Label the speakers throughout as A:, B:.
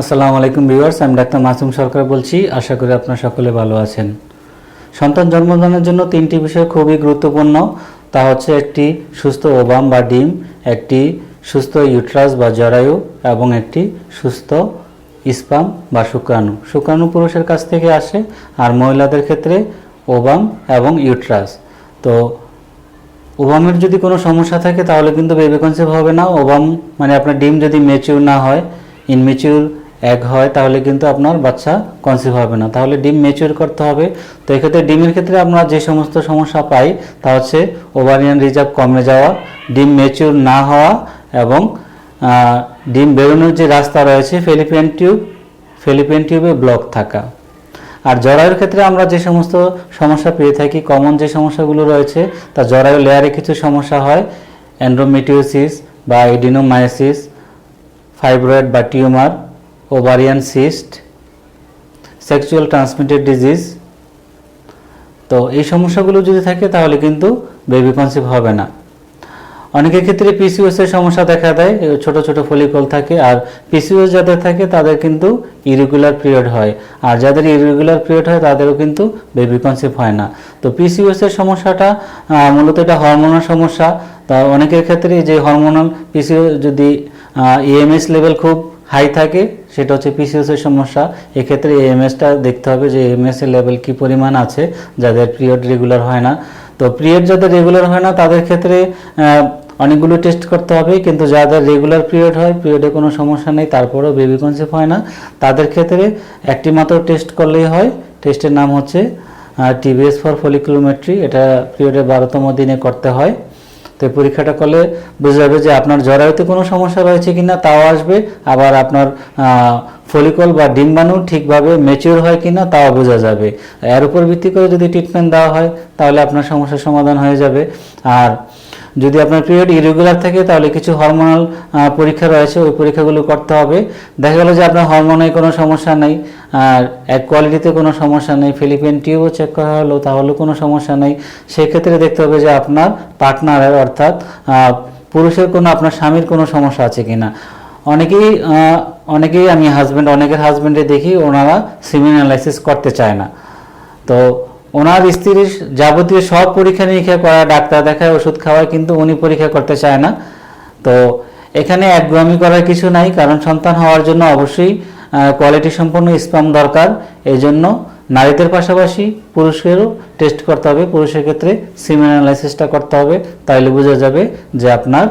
A: আসসালামু আলাইকুম ভিউয়ার্স, আমি ডাক্তার মাসুম সরকার বলছি। আশা করি আপনারা সকলে ভালো আছেন। সন্তান জন্মদানের জন্য তিনটি বিষয় খুবই গুরুত্বপূর্ণ। তা হচ্ছে একটি সুস্থ ওবাম বা ডিম, একটি সুস্থ ইউট্রাস বা জরায়ু, এবং একটি সুস্থ ইস্পাম বা শুক্রাণু। শুক্রাণু পুরুষের কাছ থেকে আসে, আর মহিলাদের ক্ষেত্রে ওবাম এবং ইউট্রাস। তো ওবামের যদি কোনো সমস্যা থাকে, তাহলে কিন্তু বেবি কনসেপ্ট হবে না। ওবাম মানে আপনার ডিম যদি মেচিউর না হয় ইনমেচিউর এক হয়, তাহলে কিন্তু আপনার বাচ্চা কনসিভ হবে না। তাহলে ডিম মেচিউর করতে হবে। তো এক্ষেত্রে ডিমের ক্ষেত্রে আমরা যে সমস্ত সমস্যা পাই, তা হচ্ছে ওভারিয়ান রিজার্ভ কমে যাওয়া, ডিম মেচিউর না হওয়া এবং ডিম বেরোনোর যে রাস্তা রয়েছে ফেলিপিয়ান টিউব ফেলিপিয়ান টিউবে ব্লক থাকা। আর জরায়ুর ক্ষেত্রে আমরা যে সমস্ত সমস্যা পেয়ে থাকি কমন যে সমস্যাগুলো রয়েছে, তা জরায়ু লেয়ারে কিছু সমস্যা হয়। অ্যান্ড্রোমেটিওসিস বা এডিনোমায়োসিস ফাইব্রয়েড বা tumour ovarian cyst sexual transmitted disease তো এই সমস্যাগুলো যদি থাকে তাহলে কিন্তু বেবি কনসিভ হবে না। অনেকের ক্ষেত্রে পিসিওএস এর সমস্যা দেখা দেয়, ছোট ছোট ফলিকল থাকে আর পিসিওএস যাদের থাকে তাদের কিন্তু ইরেগুলার পিরিয়ড হয়। আর যাদের ইরেগুলার পিরিয়ড হয় তাদেরও কিন্তু বেবি কনসিভ হয় না। তো পিসিওএস এর সমস্যাটা মূলত এটা হরমোনাল সমস্যা। তা অনেকের ক্ষেত্রে যে হরমোনাল পিসিও যদি ইএমএস লেভেল খুব হাই থাকে, সেটা হচ্ছে পিসিওএস এর সমস্যা। এক্ষেত্রে এএমএসটা দেখতে হবে যে এএমএস এর লেভেল কি পরিমাণ আছে, যাদের পিরিয়ড রেগুলার হয় না। তো পিরিয়ড যাদের রেগুলার হয় না, তাদের ক্ষেত্রে অনেকগুলো টেস্ট করতে হবে, কিন্তু যাদের রেগুলার পিরিয়ড হয় পিরিয়ডে কোনো সমস্যা নেই, তারপরেও বেবি কনসেপ্ট হয় না। তাদের ক্ষেত্রে একটি মাত্র টেস্ট করলেই হয় টেস্টের নাম হচ্ছে টিবিএস ফর ফলিকুলোমেট্রি এটা পিরিয়ডের বারোতম দিনে করতে হয়। তো এই পরীক্ষাটা করলে বোঝা যাবে যে আপনার জরায়ুতে কোনো সমস্যা রয়েছে কি না তাও আসবে। আবার আপনার ফলিকল বা ডিম্বাণু ঠিকভাবে ম্যাচিওর হয় কি না তাও বোঝা যাবে। এর উপর ভিত্তি করে যদি ট্রিটমেন্ট দেওয়া হয়, তাহলে আপনার সমস্যার সমাধান হয়ে যাবে। আর যদি আপনার পিরিয়ড ইরেগুলার থাকে, তাহলে কিছু হরমোনাল পরীক্ষা রয়েছে, ওই পরীক্ষাগুলো করতে হবে। দেখা গেল যে আপনার হরমোনে কোনো সমস্যা নেই, আর এক কোয়ালিটিতে কোনো সমস্যা নেই ফিলিপিন টিউবও চেক করা হলো, তাহলেও কোনো সমস্যা নেই। সেক্ষেত্রে দেখতে হবে যে আপনার পার্টনারের অর্থাৎ পুরুষের কোনো, আপনার স্বামীর কোনো সমস্যা আছে কিনা। অনেকেই অনেকেই আমি হাজব্যান্ড অনেকের হাজব্যান্ডে দেখি, ওনারা সিমিন অ্যানালাইসিস করতে চায় না। তো ওনার স্ত্রীর যাবতীয় সব পরীক্ষা নিরীক্ষা করা, ডাক্তার দেখায়, ওষুধ খাওয়ায়, কিন্তু উনি পরীক্ষা করতে চায় না। তো এখানে একগ্রামি করার কিছু নাই, কারণ সন্তান হওয়ার জন্য অবশ্যই কোয়ালিটি সম্পন্ন স্পাম দরকার। এই জন্য নারীদের পাশাপাশি পুরুষেরও টেস্ট করতে হবে। পুরুষের ক্ষেত্রে সিমেন অ্যানালাইসিসটা করতে হবে। তাইলে বোঝা যাবে যে আপনার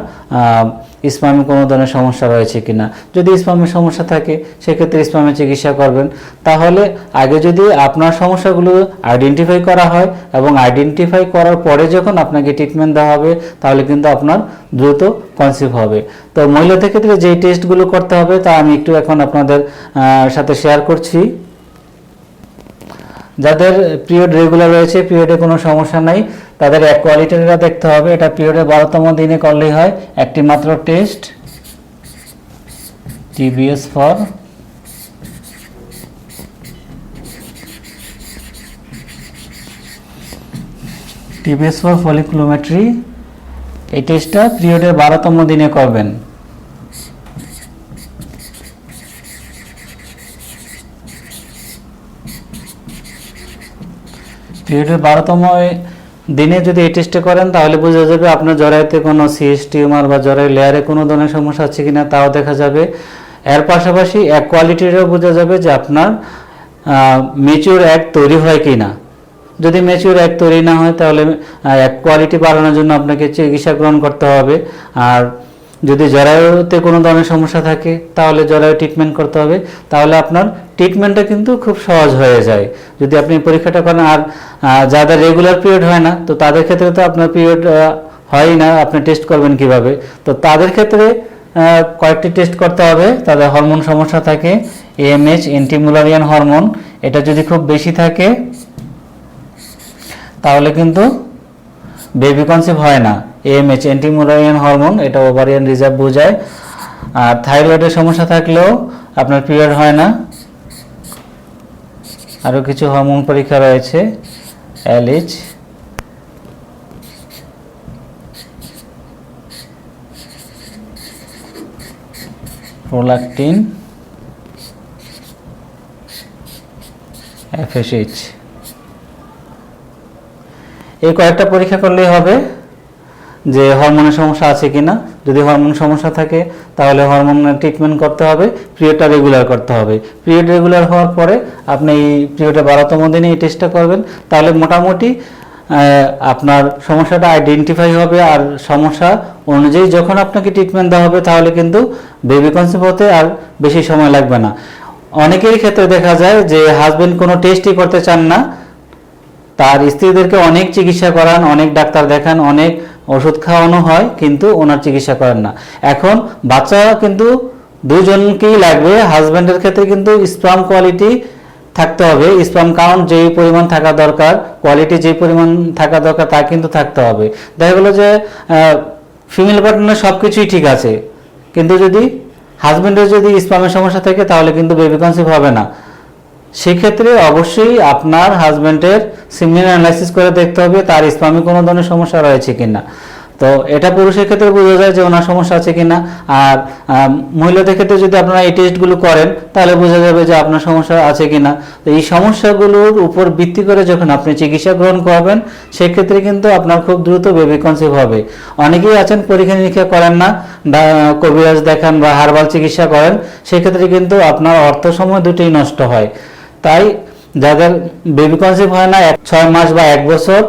A: স্পামে কোনো ধরনের সমস্যা রয়েছে কিনা। যদি স্পামের সমস্যা থাকে, সেক্ষেত্রে স্পামের চিকিৎসা করবেন। তাহলে আগে যদি আপনার সমস্যাগুলো আইডেন্টিফাই করা হয় এবং আইডেন্টিফাই করার পরে যখন আপনাকে ট্রিটমেন্ট দেওয়া হবে, তাহলে কিন্তু আপনার দ্রুত কনসিভ হবে। তো মহিলাদের ক্ষেত্রে যেই টেস্টগুলো করতে হবে, তা আমি একটু এখন আপনাদের সাথে শেয়ার করছি। যাদের পিরিয়ড রেগুলার রয়েছে পিরিয়ডে কোনো সমস্যা নাই, তাদের এক কোয়ালিটিটা দেখতে হবে। এটা পিরিয়ডের বারোতম দিনে করলেই হয়। একটি মাত্র test TVS for TVS for folliculometry এই টেস্টটা পিরিয়ডের বারোতম দিনে করবেন। পিরিয়ডের বারোতম দিনে যদি এই টেস্টে করেন, তাহলে বোঝা যাবে আপনার জরায়ুতে কোনো সিএস টিউমার বা জরায়ু লেয়ারে কোনো ধরনের সমস্যা আছে কিনা, তাও দেখা যাবে। এর পাশাপাশি এক কোয়ালিটিরও বোঝা যাবে যে আপনার মেচিওর এক তৈরি হয় কিনা। যদি মেচিওর এক তৈরি না হয়, তাহলে এক কোয়ালিটি বাড়ানোর জন্য আপনাকে চিকিৎসা গ্রহণ করতে হবে। আর যদি জরায়ুতে কোনো ধরনের সমস্যা থাকে, তাহলে জরায়ু ট্রিটমেন্ট করতে হবে। তাহলে আপনার ট্রিটমেন্টটা কিন্তু খুব সহজ হয়ে যায়। যদি আপনি পরীক্ষাটা করেন, আর যাদের রেগুলার পিরিয়ড হয় না, তো তাদের ক্ষেত্রে তো আপনার পিরিয়ড হয় না, আপনি টেস্ট করবেন কীভাবে? তো তাদের ক্ষেত্রে কয়েকটি টেস্ট করতে হবে। তাদের হরমোন সমস্যা থাকে এএমএইচ এন্টিমুলারিয়ান হরমোন এটা যদি খুব বেশি থাকে, তাহলে কিন্তু বেবি কনসেপ্ট হয় না। এএমএইচ অ্যান্টিমোরারিয়ান হরমোন এটা ওভারিয়ান রিজার্ভ বোঝায়। আর থাইরয়েডের সমস্যা থাকলেও আপনার পিরিয়ড হয় না। আরও কিছু হরমোন পরীক্ষা রয়েছে এলএইচ প্রোলাকটিন এফএসএইচ এই কয়েকটা পরীক্ষা করলেই হবে। যে হরমোনের সমস্যা আছে কিনা, যদি হরমোন সমস্যা থাকে, তাহলে হরমোনের ট্রিটমেন্ট করতে হবে পিরিয়ডটা রেগুলার করতে হবে। পিরিয়ড রেগুলার হওয়ার পরে আপনি এই পিরিয়ডে বারোতম দিনে এই টেস্টটা করবেন। তাহলে মোটামুটি আপনার সমস্যাটা আইডেন্টিফাই হবে আর সমস্যা অনুযায়ী যখন আপনাকে ট্রিটমেন্ট দেওয়া হবে, তাহলে কিন্তু বেবি কনসেপ্ট হতে আর বেশি সময় লাগবে না। অনেকেরই ক্ষেত্রে দেখা যায় যে হাজবেন্ড কোনো টেস্টই করতে চান না, তার স্ত্রীদেরকে অনেক চিকিৎসা করান, অনেক ডাক্তার দেখান, অনেক ওষুধ খাওয়ানো হয়, কিন্তু ওনার চিকিৎসা করেন না। এখন বাচ্চা কিন্তু দুজনকেই লাগবে, হাজব্যান্ডের ক্ষেত্রে কিন্তু স্পাম কোয়ালিটি থাকতে হবে, স্পাম কাউন্ট যেই পরিমাণ থাকা দরকার, কোয়ালিটি যেই পরিমাণ থাকা দরকার তা কিন্তু থাকতে হবে। দেখা গেলো যে ফিমেল পার্টনার সব কিছুই ঠিক আছে, কিন্তু যদি হাজব্যান্ডের যদি স্পামের সমস্যা থাকে, তাহলে কিন্তু বেবি কনসিভ হবে না। সেক্ষেত্রে অবশ্যই আপনার হাজব্যান্ডের সিমিনার অ্যানালাইসিস করে দেখতে হবে তার স্পামে কোনো ধরনের সমস্যা রয়েছে কিনা। তো এটা পুরুষের ক্ষেত্রে বোঝা যায় যে ওনার সমস্যা আছে কিনা। আর মহিলাদের ক্ষেত্রে যদি আপনারা এই টেস্টগুলো করেন, তাহলে বোঝা যাবে যে আপনার সমস্যা আছে কিনা। তো এই সমস্যাগুলোর উপর ভিত্তি করে যখন আপনি চিকিৎসা গ্রহণ করবেন, সেক্ষেত্রে কিন্তু আপনার খুব দ্রুত বেবি কনসিভ হবে। অনেকেই আছেন, পরীক্ষা নিরীক্ষা করেন না কবিরাজ দেখান বা হার্বাল চিকিৎসা করেন, সেক্ষেত্রে কিন্তু আপনার অর্থ সময় দুটোই নষ্ট হয়। তাই যাদের বেবি কনসিভ হয় না, এক, ছয় মাস বা এক বছর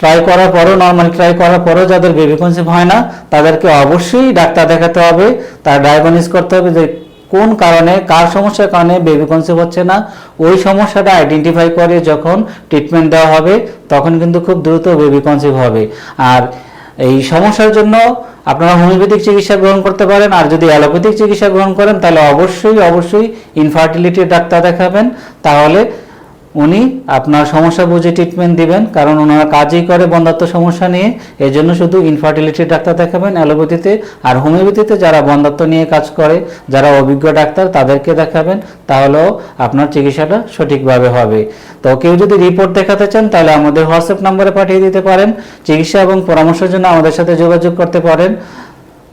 A: ট্রাই করার পরও নর্মালি ট্রাই করার পরও যাদের বেবি কনসিভ হয় না, তাদেরকে অবশ্যই ডাক্তার দেখাতে হবে। তার ডায়াগনোস করতে হবে যে কোন কারণে, কার সমস্যার কারণে বেবি কনসিভ হচ্ছে না। ওই সমস্যাটা আইডেন্টিফাই করে যখন ট্রিটমেন্ট দেওয়া হবে, তখন কিন্তু খুব দ্রুত বেবি কনসিভ হবে। আর এই সমস্যার জন্য আপনারা হোমিওপ্যাথিক চিকিৎসা গ্রহণ করতে পারেন। আর যদি অ্যালোপ্যাথিক চিকিৎসা গ্রহণ করেন, তাহলে অবশ্যই অবশ্যই ইনফার্টিলিটির ডাক্তার দেখাবেন। তাহলে উনি আপনার সমস্যা বুঝে ট্রিটমেন্ট দিবেন, কারণ ওনারা কাজই করে বন্ধাত্ম সমস্যা নিয়ে এই জন্য শুধু ইনফার্টিলিটির ডাক্তার দেখাবেন, অ্যালোপ্যাথিতে আর হোমিওপ্যাথিতে যারা বন্ধাত্ম নিয়ে কাজ করে, যারা অভিজ্ঞ ডাক্তার, তাদেরকে দেখাবেন, তাহলেও আপনার চিকিৎসাটা সঠিকভাবে হবে। তো কেউ যদি রিপোর্ট দেখাতে চান, তাহলে আমাদের হোয়াটসঅ্যাপ নম্বরে পাঠিয়ে দিতে পারেন। চিকিৎসা এবং পরামর্শের জন্য আমাদের সাথে যোগাযোগ করতে পারেন।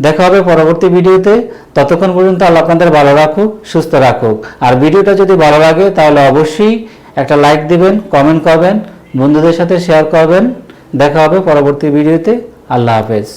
A: দেখা হবে পরবর্তী ভিডিওতে। ততক্ষণ পর্যন্ত আল্লাহ আপনাদের ভালো রাখুক, সুস্থ রাখুক। আর ভিডিওটা যদি ভালো লাগে, তাহলে অবশ্যই একটা লাইক দিবেন কমেন্ট করবেন, বন্ধুদের সাথে শেয়ার করবেন। দেখা হবে পরবর্তী ভিডিওতে আল্লাহ হাফেজ।